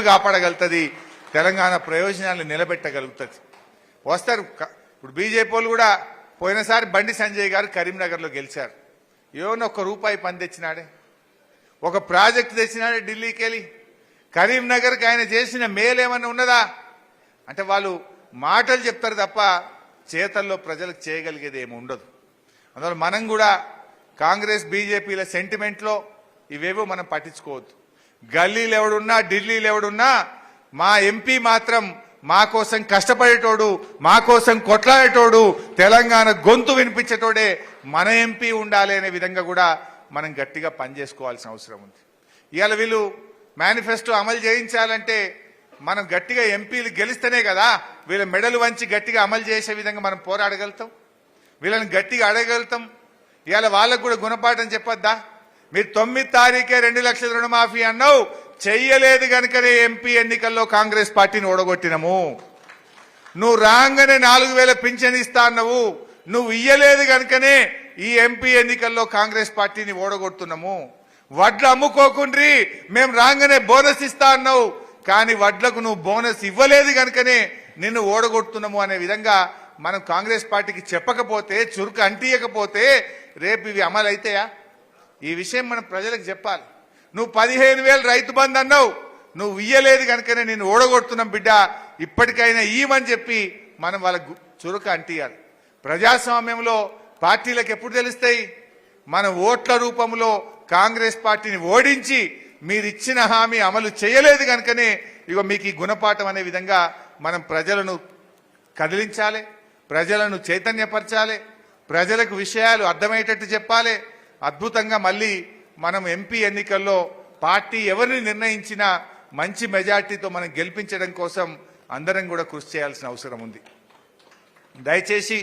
ఓట్లు కాపాడగలుగుతుంది తెలంగాణ ప్రయోజనాలు నిలబెట్టగలుగుతుంది. వస్తారు ఇప్పుడు బీజేపీ వాళ్ళు కూడా పోయినసారి బండి సంజయ్ గారు కరీంనగర్లో గెలిచారు. ఏమన్నా ఒక్క రూపాయి పని తెచ్చినాడే. ఒక ప్రాజెక్ట్ తెచ్చినాడే ఢిల్లీకి వెళ్ళి. కరీంనగర్కి ఆయన చేసిన మేలు ఏమన్నా ఉన్నదా? అంటే వాళ్ళు మాటలు చెప్తారు తప్ప చేతల్లో ప్రజలకు చేయగలిగేది ఏమి ఉండదు. అందువల్ల మనం కూడా కాంగ్రెస్ బీజేపీల సెంటిమెంట్లో ఇవేవో మనం పట్టించుకోవద్దు. గల్లీలు ఎవడున్నా ఢిల్లీలు ఎవడున్నా మా ఎంపీ మాత్రం మా కోసం కష్టపడేటోడు మా కోసం కొట్లాడేటోడు తెలంగాణ గొంతు వినిపించేటోడే మన ఎంపీ ఉండాలి అనే విధంగా కూడా మనం గట్టిగా పనిచేసుకోవాల్సిన అవసరం ఉంది. ఇవాళ వీళ్ళు మేనిఫెస్టో అమలు చేయించాలంటే మనం గట్టిగా ఎంపీలు గెలిస్తేనే కదా వీళ్ళ మెడలు వంచి గట్టిగా అమలు చేసే విధంగా మనం పోరాడగలుగుతాం. వీళ్ళని గట్టిగా అడగలుగుతాం. ఇవాళ వాళ్ళకు కూడా గుణపాఠం చెప్పొద్దా? మీరు తొమ్మిది తారీఖే రెండు లక్షల రుణమాఫీ అన్నావు. చెయ్యలేదు గనుకనే ఎంపీ ఎన్నికల్లో కాంగ్రెస్ పార్టీని ఓడగొట్టినము. నువ్వు రాగానే నాలుగు వేల పింఛన్ ఇస్తా అన్నావు. నువ్వు ఇయ్యలేదు గనుకనే ఈ ఎంపీ ఎన్నికల్లో కాంగ్రెస్ పార్టీని ఓడగొడుతున్నాము. వడ్లు అమ్ముకోకుండ్రి మేము రాగానే బోనస్ ఇస్తా అన్నావు. కానీ వడ్లకు నువ్వు బోనస్ ఇవ్వలేదు గనుకనే నిన్ను ఓడగొడుతున్నాము అనే విధంగా మనం కాంగ్రెస్ పార్టీకి చెప్పకపోతే చురుకు అంటియకపోతే రేపు ఇవి అమలు అవుతాయా ఈ విషయం మనం ప్రజలకు చెప్పాలి. నువ్వు పదిహేను వేలు రైతు బంద్ అన్నావు నువ్వు ఇయ్యలేదు కనుకనే నేను ఓడగొడుతున్నాం బిడ్డ. ఇప్పటికైనా ఇయ్యమని చెప్పి మనం వాళ్ళకు చురుక అంటియాలి. ప్రజాస్వామ్యంలో పార్టీలకు ఎప్పుడు తెలుస్తాయి? మన ఓట్ల రూపంలో కాంగ్రెస్ పార్టీని ఓడించి మీరిచ్చిన హామీ అమలు చేయలేదు కనుకనే ఇక మీకు ఈ గుణపాఠం అనే విధంగా మనం ప్రజలను కదిలించాలి ప్రజలను చైతన్యపరచాలి ప్రజలకు విషయాలు అర్థమయ్యేటట్టు చెప్పాలి అద్భుతంగా మళ్ళీ మనం ఎంపీ ఎన్నికల్లో పార్టీ ఎవరిని నిర్ణయించినా మంచి మెజార్టీతో మనం గెలిపించడం కోసం అందరం కూడా కృషి చేయాల్సిన అవసరం ఉంది. దయచేసి